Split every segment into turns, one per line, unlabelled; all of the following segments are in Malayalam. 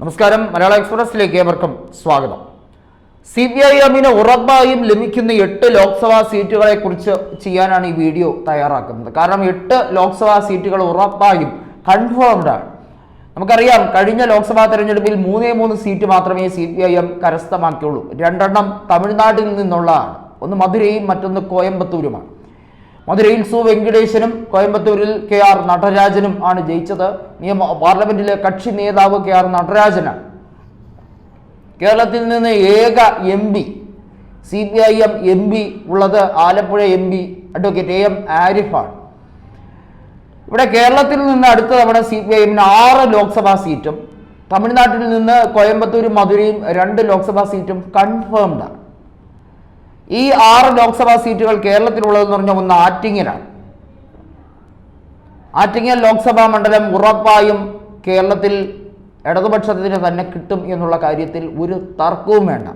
നമസ്കാരം. മലയാള എക്സ്പ്രസിലേക്ക് ഏവർക്കും സ്വാഗതം. സി പി ഐ എമ്മിന് ഉറപ്പായും ലഭിക്കുന്ന എട്ട് ലോക്സഭാ സീറ്റുകളെ കുറിച്ച് ചെയ്യാനാണ് ഈ വീഡിയോ തയ്യാറാക്കുന്നത്. കാരണം എട്ട് ലോക്സഭാ സീറ്റുകൾ ഉറപ്പായും കൺഫേംഡ് ആണ്. നമുക്കറിയാം കഴിഞ്ഞ ലോക്സഭാ തെരഞ്ഞെടുപ്പിൽ മൂന്നേ മൂന്ന് സീറ്റ് മാത്രമേ സി പി ഐ എം കരസ്ഥമാക്കിയുള്ളൂ. രണ്ടെണ്ണം തമിഴ്നാട്ടിൽ നിന്നുള്ളതാണ്. ഒന്ന് മധുരയും മറ്റൊന്ന് കോയമ്പത്തൂരുമാണ്. മധുരയിൽ സു വെങ്കടേശനും കോയമ്പത്തൂരിൽ കെ ആർ നടരാജനും ആണ് ജയിച്ചത്. നിയമ പാർലമെന്റിലെ കക്ഷി നേതാവ് കെ ആർ നടരാജനാണ്. കേരളത്തിൽ നിന്ന് ഏക M P C P I M M P ഉള്ളത് Alappuzha M P advocate A M ആരിഫാണ്. ഇവിടെ കേരളത്തിൽ നിന്ന് അടുത്ത തവണ സി പി ഐ എമ്മിന് ആറ് ലോക്സഭാ സീറ്റും തമിഴ്നാട്ടിൽ നിന്ന് കോയമ്പത്തൂരും മധുരയും രണ്ട് ലോക്സഭാ സീറ്റും കൺഫേംഡ് ആണ്. ഈ ആറ് ലോക്സഭാ സീറ്റുകൾ കേരളത്തിലുള്ളതെന്ന് പറഞ്ഞാൽ ഒന്ന് ആറ്റിങ്ങലാണ്. ആറ്റിങ്ങൽ ലോക്സഭാ മണ്ഡലം ഉറപ്പായും കേരളത്തിൽ ഇടതുപക്ഷത്തിന് തന്നെ കിട്ടും എന്നുള്ള കാര്യത്തിൽ ഒരു തർക്കവും വേണ്ട.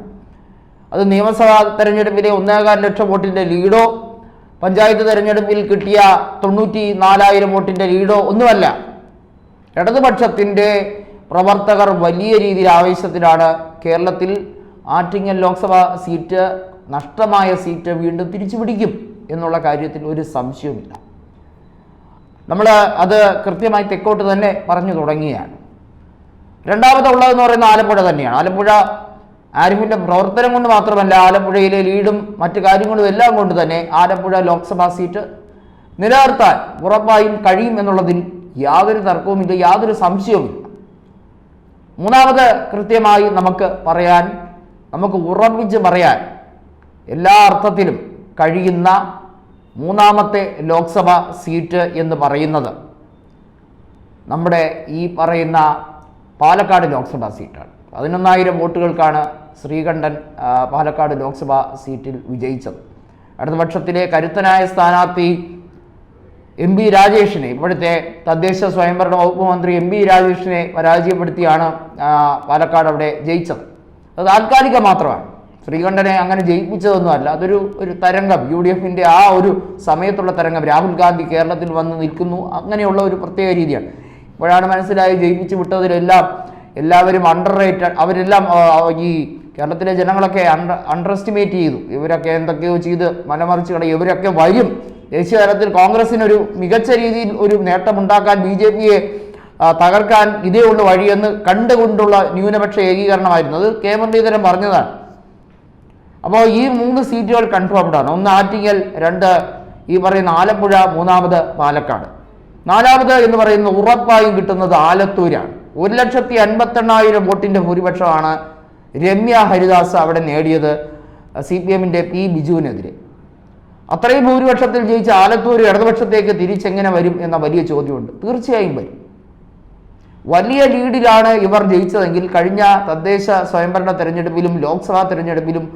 അത് നിയമസഭാ തെരഞ്ഞെടുപ്പിലെ ഒന്നേകാൽ ലക്ഷം വോട്ടിന്റെ ലീഡോ പഞ്ചായത്ത് തെരഞ്ഞെടുപ്പിൽ കിട്ടിയ തൊണ്ണൂറ്റി നാലായിരം വോട്ടിന്റെ ലീഡോ ഒന്നുമല്ല. ഇടതുപക്ഷത്തിന്റെ പ്രവർത്തകർ വലിയ രീതിയിൽ ആവേശത്തിലാണ് കേരളത്തിൽ ആറ്റിങ്ങൽ ലോക്സഭാ സീറ്റ് നഷ്ടമായ സീറ്റ് വീണ്ടും തിരിച്ചു പിടിക്കും എന്നുള്ള കാര്യത്തിൽ ഒരു സംശയവുമില്ല. നമ്മൾ അത് കൃത്യമായി തെക്കോട്ട് തന്നെ പറഞ്ഞു തുടങ്ങിയാണ്. രണ്ടാമത്തെ ഉള്ളതെന്ന് പറയുന്ന ആലപ്പുഴ തന്നെയാണ്. ആലപ്പുഴ ആരിഫിന്റെ പ്രവർത്തനം കൊണ്ട് മാത്രമല്ല ആലപ്പുഴയിലെ ലീഡും മറ്റു കാര്യങ്ങളും എല്ലാം കൊണ്ട് തന്നെ ആലപ്പുഴ ലോക്സഭാ സീറ്റ് നിലനിർത്താൻ ഉറപ്പായും കഴിയും എന്നുള്ളതിൽ യാതൊരു തർക്കവുമില്ല യാതൊരു സംശയവുമില്ല. മൂന്നാമത് കൃത്യമായി നമുക്ക് പറയാൻ നമുക്ക് ഉറപ്പിച്ച് പറയാൻ എല്ലാ അർത്ഥത്തിലും കഴിയുന്ന മൂന്നാമത്തെ ലോക്സഭ സീറ്റ് എന്ന് പറയുന്നത് നമ്മുടെ ഈ പറയുന്ന പാലക്കാട് ലോക്സഭാ സീറ്റാണ്. പതിനൊന്നായിരം വോട്ടുകൾക്കാണ് ശ്രീകണ്ഠൻ പാലക്കാട് ലോക്സഭാ സീറ്റിൽ വിജയിച്ചത്. ഇടതുപക്ഷത്തിലെ കരുത്തനായ സ്ഥാനാർത്ഥി എം പി രാജേഷിനെ ഇപ്പോഴത്തെ തദ്ദേശ സ്വയംഭരണ വകുപ്പ് മന്ത്രി എം പി രാജേഷിനെ പരാജയപ്പെടുത്തിയാണ് പാലക്കാട് അവിടെ ജയിച്ചത്. അത് താൽക്കാലിക മാത്രമാണ്. ശ്രീകണ്ഠനെ അങ്ങനെ ജയിപ്പിച്ചതൊന്നുമല്ല. അതൊരു ഒരു തരംഗം. യു ഡി എഫിന്റെ ആ ഒരു സമയത്തുള്ള തരംഗം. രാഹുൽ ഗാന്ധി കേരളത്തിൽ വന്ന് നിൽക്കുന്നു. അങ്ങനെയുള്ള ഒരു പ്രത്യേക രീതിയാണ്. ഇപ്പോഴാണ് മനസ്സിലായി ജയിപ്പിച്ച് വിട്ടതിലെല്ലാം എല്ലാവരും അണ്ടർ റേറ്റഡ് അവരെല്ലാം ഈ കേരളത്തിലെ ജനങ്ങളൊക്കെ അണ്ടർ അണ്ടർ എസ്റ്റിമേറ്റ് ചെയ്തു. ഇവരൊക്കെ എന്തൊക്കെയോ ചെയ്ത് മനമറിച്ച് കളയും ഇവരൊക്കെ വരും. ദേശീയ തലത്തിൽ കോൺഗ്രസിനൊരു മികച്ച രീതിയിൽ ഒരു നേട്ടമുണ്ടാക്കാൻ ബി ജെ പിയെ തകർക്കാൻ ഇതേ ഉള്ളു വഴിയെന്ന് കണ്ടുകൊണ്ടുള്ള ന്യൂനപക്ഷ ഏകീകരണമായിരുന്നു. അത് കെ മുരളീധരൻ പറഞ്ഞതാണ്. അപ്പോൾ ഈ മൂന്ന് സീറ്റുകൾ കൺഫേംഡ് ആണ്. ഒന്ന് ആറ്റിങ്ങൽ രണ്ട് ഈ പറയുന്ന ആലപ്പുഴ മൂന്നാമത് പാലക്കാട്. നാലാമത് എന്ന് പറയുന്നത് ഉറപ്പായും കിട്ടുന്നത് ആലത്തൂരാണ്. ഒരു ലക്ഷത്തി അൻപത്തെണ്ണായിരം വോട്ടിന്റെ ഭൂരിപക്ഷമാണ് രമ്യ ഹരിദാസ് അവിടെ നേടിയത് സി പി എമ്മിന്റെ പി ബിജുവിനെതിരെ. അത്രയും ഭൂരിപക്ഷത്തിൽ ജയിച്ച ആലത്തൂർ ഇടതുപക്ഷത്തേക്ക് തിരിച്ചെങ്ങനെ വരും എന്ന വലിയ ചോദ്യമുണ്ട്. തീർച്ചയായും വരും. വലിയ ലീഡിലാണ് ഇവർ ജയിച്ചതെങ്കിൽ കഴിഞ്ഞ തദ്ദേശ സ്വയംഭരണ തെരഞ്ഞെടുപ്പിലും ലോക്സഭാ തെരഞ്ഞെടുപ്പിലും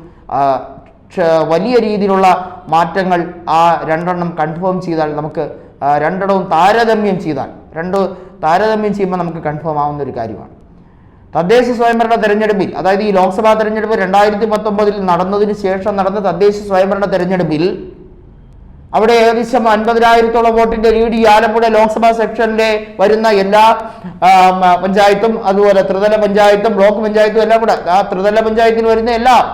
വലിയ രീതിയിലുള്ള മാറ്റങ്ങൾ ആ രണ്ടെണ്ണം കൺഫേം ചെയ്താൽ നമുക്ക് രണ്ടെണ്ണവും താരതമ്യം ചെയ്താൽ രണ്ട് താരതമ്യം ചെയ്യുമ്പോൾ നമുക്ക് കൺഫേം ആവുന്ന ഒരു കാര്യമാണ്. തദ്ദേശ സ്വയംഭരണ തെരഞ്ഞെടുപ്പിൽ അതായത് ഈ ലോക്സഭാ തെരഞ്ഞെടുപ്പ് രണ്ടായിരത്തി പത്തൊമ്പതിൽ നടന്നതിന് ശേഷം നടന്ന തദ്ദേശ സ്വയംഭരണ തെരഞ്ഞെടുപ്പിൽ അവിടെ ഏകദേശം അൻപതിനായിരത്തോളം വോട്ടിന്റെ ലീഡ് ഈ ആലപ്പുഴ ലോക്സഭാ സെക്ഷനിലെ വരുന്ന എല്ലാ പഞ്ചായത്തും അതുപോലെ ത്രിതല പഞ്ചായത്തും ബ്ലോക്ക് പഞ്ചായത്തും എല്ലാം കൂടെ ആ ത്രിതല പഞ്ചായത്തിൽ വരുന്ന എല്ലാം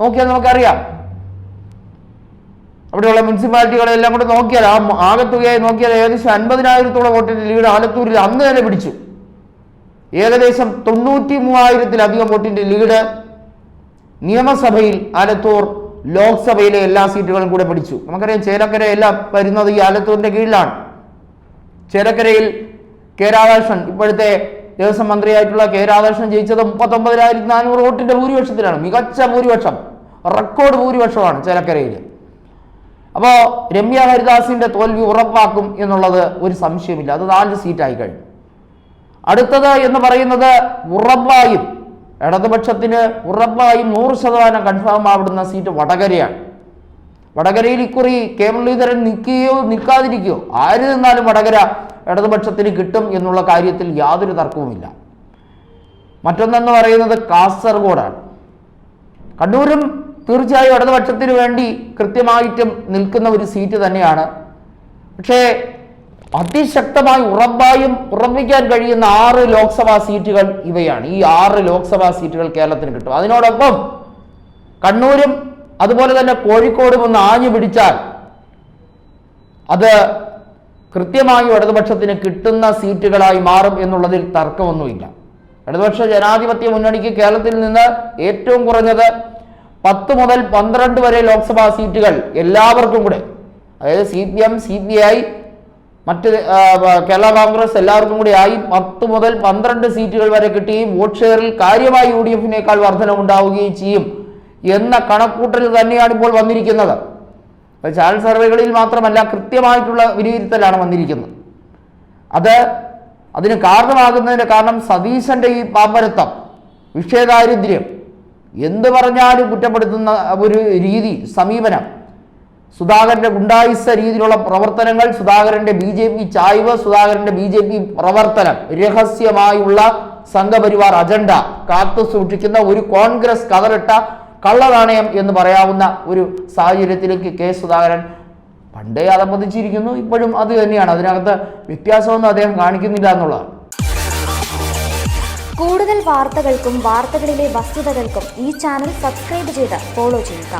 നോക്കിയാൽ നമുക്കറിയാം. അവിടെയുള്ള മുനിസിപ്പാലിറ്റികളെല്ലാം കൂടെ നോക്കിയാൽ ആ ആകത്തുകയായി നോക്കിയാൽ ഏകദേശം അൻപതിനായിരത്തോളം വോട്ടിന്റെ ലീഡ് ആലത്തൂരിൽ അന്ന് തന്നെ പിടിച്ചു. ഏകദേശം തൊണ്ണൂറ്റി മൂവായിരത്തിലധികം വോട്ടിന്റെ ലീഡ് നിയമസഭയിൽ ആലത്തൂർ ലോക്സഭയിലെ എല്ലാ സീറ്റുകളും കൂടെ പിടിച്ചു. നമുക്കറിയാം ചേലക്കര എല്ലാം വരുന്നത് ഈ ആലത്തൂരിന്റെ കീഴിലാണ്. ചേലക്കരയിൽ കെ രാധാകൃഷ്ണൻ ഇപ്പോഴത്തെ ദേവസ്വം മന്ത്രിയായിട്ടുള്ള കെ രാധാകൃഷ്ണൻ ജയിച്ചത് മുപ്പത്തൊമ്പതിനായിരത്തി നാനൂറ് വോട്ടിന്റെ ഭൂരിപക്ഷത്തിലാണ്. മികച്ച ഭൂരിപക്ഷം റെക്കോർഡ് ഭൂരിപക്ഷമാണ് ചേലക്കരയിൽ. അപ്പോൾ രമ്യ ഹരിദാസിന്റെ തോൽവി ഉറപ്പാക്കും എന്നുള്ളത് ഒരു സംശയമില്ല. അത് നാല് സീറ്റായി കഴിഞ്ഞു. അടുത്തത് എന്ന് പറയുന്നത് ഉറപ്പായും ഇടതുപക്ഷത്തിന് ഉറപ്പായും നൂറ് ശതമാനം കൺഫേം ആവിടുന്ന സീറ്റ് വടകരയാണ്. വടകരയിൽ ഇക്കുറി കെ മുരളീധരൻ നിൽക്കുകയോ നിൽക്കാതിരിക്കുകയോ ആര് നിന്നാലും വടകര ഇടതുപക്ഷത്തിന് കിട്ടും എന്നുള്ള കാര്യത്തിൽ യാതൊരു തർക്കവുമില്ല. മറ്റൊന്നെന്ന് പറയുന്നത് കാസർഗോഡാണ്. കണ്ണൂരും തീർച്ചയായും ഇടതുപക്ഷത്തിന് വേണ്ടി കൃത്യമായിട്ടും നിൽക്കുന്ന ഒരു സീറ്റ് തന്നെയാണ്. പക്ഷേ അതിശക്തമായി ഉറപ്പായും ഉറപ്പിക്കാൻ കഴിയുന്ന ആറ് ലോക്സഭാ സീറ്റുകൾ ഇവയാണ്. ഈ ആറ് ലോക്സഭാ സീറ്റുകൾ കേരളത്തിന് കിട്ടും. അതിനോടൊപ്പം കണ്ണൂരും അതുപോലെ തന്നെ കോഴിക്കോടും ഒന്ന് ആഞ്ഞു പിടിച്ചാൽ അത് കൃത്യമായി ഇടതുപക്ഷത്തിന് കിട്ടുന്ന സീറ്റുകളായി മാറും എന്നുള്ളതിൽ തർക്കമൊന്നുമില്ല. ഇടതുപക്ഷ ജനാധിപത്യ മുന്നണിക്ക് കേരളത്തിൽ നിന്ന് ഏറ്റവും കുറഞ്ഞത് പത്ത് മുതൽ പന്ത്രണ്ട് വരെ ലോക്സഭാ സീറ്റുകൾ എല്ലാവർക്കും കൂടെ. അതായത് C P M C P I മറ്റ് കേരള കോൺഗ്രസ് എല്ലാവർക്കും കൂടി ആയി. പത്ത് മുതൽ പന്ത്രണ്ട് സീറ്റുകൾ വരെ കിട്ടുകയും വോട്ട് ഷെയറിൽ കാര്യമായി യു ഡി എഫിനേക്കാൾ വർധനമുണ്ടാവുകയും ചെയ്യും. എന്ന കണക്കൂട്ടൽ തന്നെയാണ് ഇപ്പോൾ വന്നിരിക്കുന്നത്. ചാനൽ സർവേകളിൽ മാത്രമല്ല കൃത്യമായിട്ടുള്ള വിലയിരുത്തലാണ് വന്നിരിക്കുന്നത്. അത് അതിന് കാരണമാകുന്നതിന്റെ കാരണം സതീശന്റെ ഈ പാമ്പരത്വം വിഷയദാരിദ്ര്യം എന്ത് പറഞ്ഞാലും കുറ്റപ്പെടുത്തുന്ന ഒരു രീതി സമീപനം. സുധാകരന്റെ ഗുണ്ടായിസ രീതിയിലുള്ള പ്രവർത്തനങ്ങൾ സുധാകരന്റെ ബി ജെ പി ചായ്വ് സുധാകരന്റെ ബി ജെ പി പ്രവർത്തനം രഹസ്യമായുള്ള സംഘപരിവാർ അജണ്ട കാത്തു സൂക്ഷിക്കുന്ന ഒരു കോൺഗ്രസ് കതറിട്ട കള്ളനാണയം എന്ന് പറയാവുന്ന ഒരു സാഹചര്യത്തിലേക്ക് കെ സുധാകരൻ പണ്ടേ അതപ്പതിച്ചിരിക്കുന്നു ഇപ്പോഴും അത് തന്നെയാണ്. അതിനകത്ത് വ്യത്യാസമൊന്നും അദ്ദേഹം കാണിക്കുന്നില്ല എന്നുള്ളതാണ്.
കൂടുതൽ വാർത്തകൾക്കും വാർത്തകളിലെ വസ്തുതകൾക്കും ഈ ചാനൽ സബ്സ്ക്രൈബ് ചെയ്ത് ഫോളോ ചെയ്യുക.